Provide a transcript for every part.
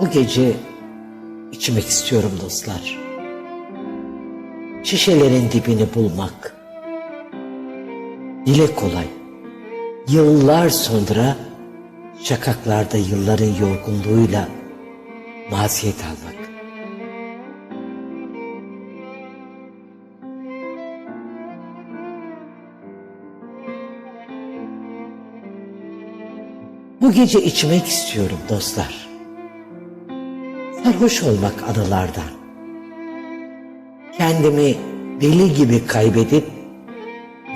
Bu gece içmek istiyorum dostlar. Şişelerin dibini bulmak. Dile kolay. Yıllar sonra şakaklarda yılların yorgunluğuyla maziyet almak. Bu gece içmek istiyorum dostlar. Sarhoş olmak anılardan. Kendimi deli gibi kaybedip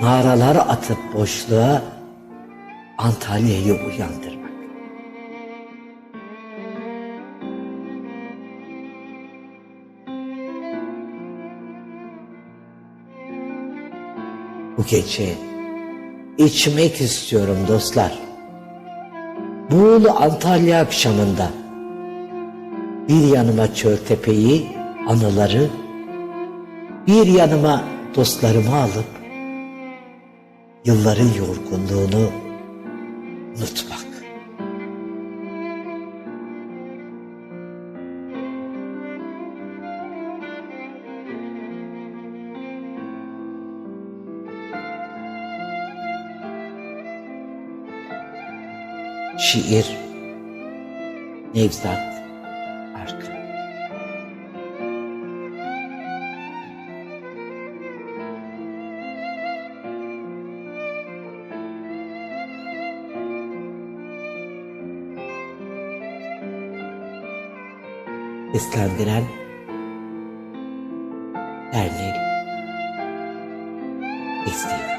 naralar atıp boşluğa Antalya'yı uyandırmak. Bu gece içmek istiyorum dostlar. Buğulu Antalya akşamında bir yanıma Çöltepe'yi, anıları, bir yanıma dostlarımı alıp yılların yorgunluğunu unutmak. Şiir Nevzat Arkın Seslendiren Ernil İstiyor.